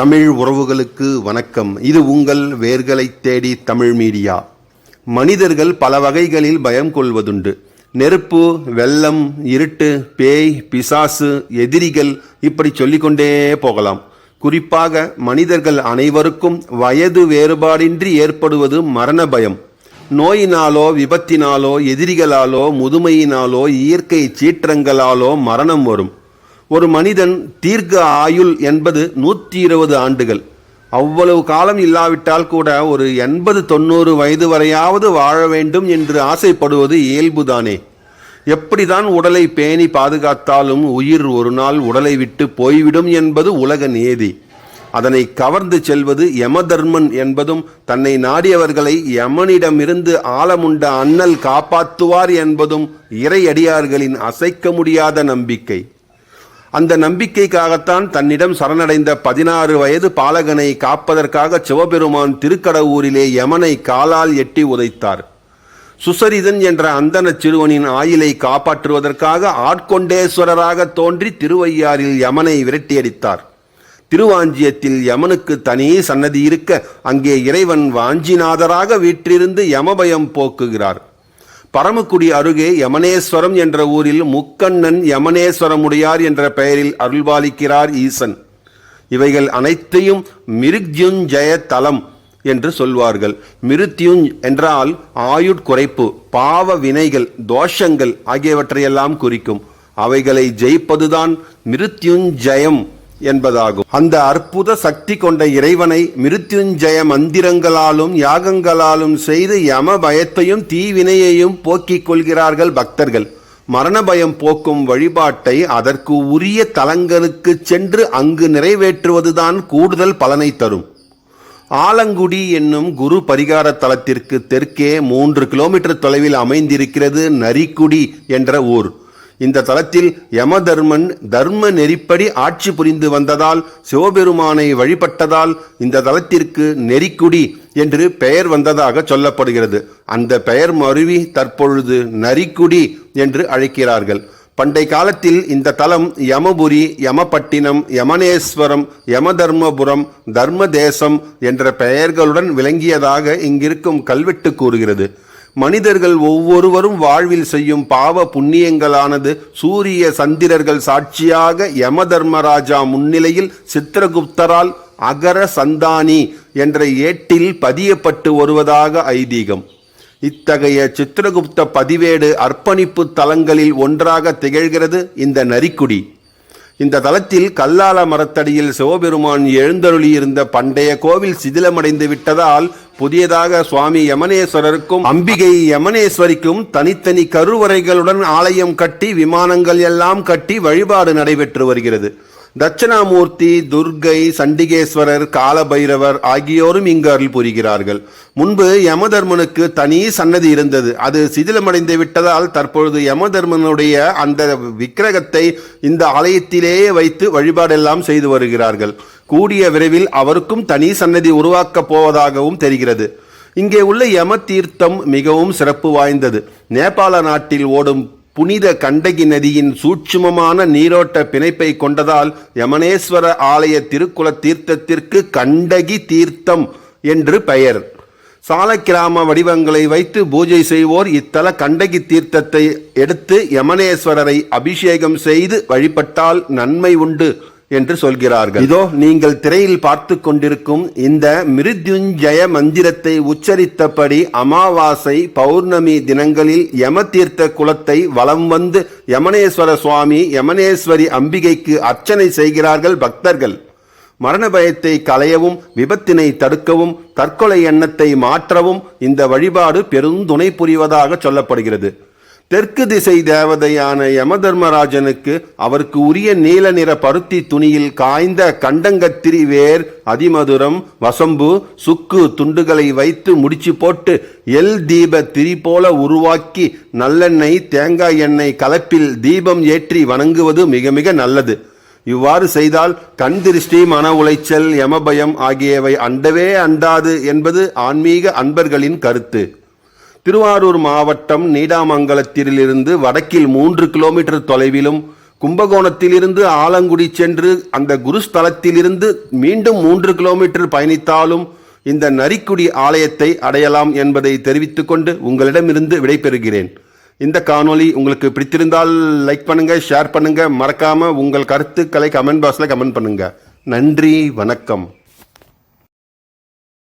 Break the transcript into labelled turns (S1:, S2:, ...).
S1: தமிழ் உறவுகளுக்கு வணக்கம். இது உங்கள் வேர்களை தேடி தமிழ் மீடியா. மனிதர்கள் பல வகைகளில் பயம் கொள்வதுண்டு. நெருப்பு வெள்ளம் இருட்டு பேய் பிசாசு எதிரிகள் இப்படி சொல்லிக்கொண்டே போகலாம். குறிப்பாக மனிதர்கள் அனைவருக்கும் வயது வேறுபாடின்றி ஏற்படுவது மரண பயம். நோயினாலோ விபத்தினாலோ எதிரிகளாலோ முதுமையினாலோ இயற்கை சீற்றங்களாலோ மரணம் வரும். ஒரு மனிதன் தீர்க்க ஆயுள் என்பது நூற்றி இருபது ஆண்டுகள். அவ்வளவு காலம் இல்லாவிட்டால் கூட ஒரு எண்பது தொண்ணூறு வயது வரையாவது வாழ வேண்டும் என்று ஆசைப்படுவது இயல்புதானே. எப்படிதான் உடலை பேணி பாதுகாத்தாலும் உயிர் ஒரு நாள் உடலை விட்டு போய்விடும் என்பது உலக நியதி அதனை கவர்ந்து செல்வது யமதர்மன் என்பதும் தன்னை நாடியவர்களை யமனிடமிருந்து ஆழமுண்ட அண்ணல் காப்பாற்றுவார் என்பதும் இறையடியார்களின் அசைக்க முடியாத நம்பிக்கை. அந்த நம்பிக்கைக்காகத்தான் தன்னிடம் சரணடைந்த பதினாறு வயது பாலகனை காப்பதற்காக சிவபெருமான் திருக்கடவூரிலே யமனை காலால் எட்டி உதைத்தார். சுசரிதன் என்ற அந்தன சிறுவனின் ஆயிலை காப்பாற்றுவதற்காக ஆட்கொண்டேஸ்வரராக தோன்றி திருவையாறில் யமனை விரட்டியடித்தார். திருவாஞ்சியத்தில் யமனுக்கு தனி சன்னதி இருக்க அங்கே இறைவன் வாஞ்சிநாதராக வீற்றிருந்து யமபயம் போக்குகிறார். பரமக்குடி அருகே யமனேஸ்வரம் என்ற ஊரில் முக்கண்ணன் யமனேஸ்வரமுடையார் என்ற பெயரில் அருள்பாலிக்கிறார் ஈசன். இவைகள் அனைத்தையும் மிருத்யுஞ்சய தலம் என்று சொல்வார்கள். மிருத்யுஞ் என்றால் ஆயுட்குறைப்பு பாவ வினைகள் தோஷங்கள் ஆகியவற்றையெல்லாம் குறிக்கும். அவைகளை ஜெயிப்பதுதான் மிருத்யுஞ்சயம் என்பதாகும். அந்த அற்புத சக்தி கொண்ட இறைவனை மிருத்யுஞ்சய மந்திரங்களாலும் யாகங்களாலும் செய்து யம பயத்தையும் தீவினையையும் போக்கிக் கொள்கிறார்கள் பக்தர்கள். மரண பயம் போக்கும் வழிபாட்டை அதற்கு உரிய தலங்களுக்கு சென்று அங்கு நிறைவேற்றுவதுதான் கூடுதல் பலனை தரும். ஆலங்குடி என்னும் குரு பரிகார தலத்திற்கு தெற்கே மூன்று கிலோமீட்டர் தொலைவில் அமைந்திருக்கிறது நரிக்குடி என்ற ஊர். இந்த தலத்தில் யமதர்மன் தர்ம நெறிப்படி ஆட்சி புரிந்து வந்ததால் சிவபெருமானை வழிபட்டதால் இந்த தலத்திற்கு நெறிக்குடி என்று பெயர் வந்ததாக சொல்லப்படுகிறது. அந்த பெயர் மருவி தற்பொழுது நரிக்குடி என்று அழைக்கிறார்கள். பண்டை காலத்தில் இந்த தலம் யமபுரி யமபட்டினம் யமனேஸ்வரம் யமதர்மபுரம் தர்மதேசம் என்ற பெயர்களுடன் விளங்கியதாக இங்கிருக்கும் கல்வெட்டு கூறுகிறது. மனிதர்கள் ஒவ்வொருவரும் வாழ்வில் செய்யும் பாவ புண்ணியங்களானது சூரிய சந்திரர்கள் சாட்சியாக யம தர்மராஜா முன்னிலையில் சித்திரகுப்தரால் அகர சந்தானி என்ற ஏட்டில் பதியப்பட்டு வருவதாக ஐதீகம். இத்தகைய சித்திரகுப்த பதிவேடு அர்ப்பணிப்பு தலங்களில் ஒன்றாக திகழ்கிறது இந்த நரிக்குடி. இந்த தலத்தில் கல்லால மரத்தடியில் சிவபெருமான் எழுந்தருளியிருந்த பண்டைய கோவில் சிதிலமடைந்து விட்டதால் புதியதாக சுவாமி யமனேஸ்வரருக்கும் அம்பிகை யமனேஸ்வரிக்கும் தனித்தனி கருவறைகளுடன் ஆலயம் கட்டி விமானங்கள் எல்லாம் கட்டி வழிபாடு நடைபெற்று வருகிறது. தட்சிணாமூர்த்தி துர்கை சண்டிகேஸ்வரர் காலபைரவர் ஆகியோரும் இங்கு அருள் புரிகிறார்கள். முன்பு யமதர்மனுக்கு தனி சன்னதி இருந்தது. அது சிதிலமடைந்து விட்டதால் தற்பொழுது யமதர்மனுடைய அந்த விக்கிரகத்தை இந்த ஆலயத்திலேயே வைத்து வழிபாடெல்லாம் செய்து வருகிறார்கள். கூடிய விரைவில் அவருக்கும் தனி சன்னதி உருவாக்கப் போவதாகவும் தெரிகிறது. இங்கே உள்ள யம தீர்த்தம் மிகவும் சிறப்பு வாய்ந்தது. நேபாள நாட்டில் ஓடும் புனித கண்டகி நதியின் சூட்சுமமான நீரோட்ட பிணைப்பை கொண்டதால் யமனேஸ்வர ஆலய திருக்குல தீர்த்தத்திற்கு கண்டகி தீர்த்தம் என்று பெயர். சாலக்கிராம வடிவங்களை வைத்து பூஜை செய்வோர் இத்தல கண்டகி தீர்த்தத்தை எடுத்து யமனேஸ்வரரை அபிஷேகம் செய்து வழிபட்டால் நன்மை உண்டு. என்று சொல்கிறார்கள். இதோ நீங்கள் திரையில் பார்த்து கொண்டிருக்கும் இந்த மிருத்யுஞ்சய மந்திரத்தை உச்சரித்தபடி அமாவாசை பௌர்ணமி தினங்களில் யமதீர்த்த குலத்தை வலம் வந்து யமனேஸ்வர சுவாமி யமனேஸ்வரி அம்பிகைக்கு அர்ச்சனை செய்கிறார்கள் பக்தர்கள். மரண பயத்தை களையவும் விபத்தினை தடுக்கவும் தற்கொலை எண்ணத்தை மாற்றவும் இந்த வழிபாடு பெருந்துணை புரிவதாக சொல்லப்படுகிறது. தெற்கு திசை தேவதையான யமதர்மராஜனுக்கு அவருக்கு உரிய நீல நிற பருத்தி துணியில் காய்ந்த கண்டங்கத்திரி வேர் அதிமதுரம் வசம்பு சுக்கு துண்டுகளை வைத்து முடிச்சு போட்டு எல் தீப திரி போல உருவாக்கி நல்லெண்ணெய் தேங்காய் எண்ணெய் கலப்பில் தீபம் ஏற்றி வணங்குவது மிக மிக நல்லது. இவ்வாறு செய்தால் கண் திருஷ்டி மன உளைச்சல் யமபயம் ஆகியவை அண்டவே அண்டாது என்பது ஆன்மீக அன்பர்களின் கருத்து. திருவாரூர் மாவட்டம் நீடாமங்கலத்திலிருந்து வடக்கில் மூன்று கிலோமீட்டர் தொலைவிலும் கும்பகோணத்திலிருந்து ஆலங்குடி சென்று அந்த குருஸ்தலத்திலிருந்து மீண்டும் மூன்று கிலோமீட்டர் பயணித்தாலும் இந்த நரிக்குடி ஆலயத்தை அடையலாம் என்பதை தெரிவித்துக்கொண்டு உங்களிடமிருந்து விடைபெறுகிறேன். இந்த காணொளி உங்களுக்கு பிடித்திருந்தால் லைக் பண்ணுங்க ஷேர் பண்ணுங்க. மறக்காம உங்கள் கருத்துக்களை கமெண்ட் பாக்ஸில் கமெண்ட் பண்ணுங்க. நன்றி வணக்கம்.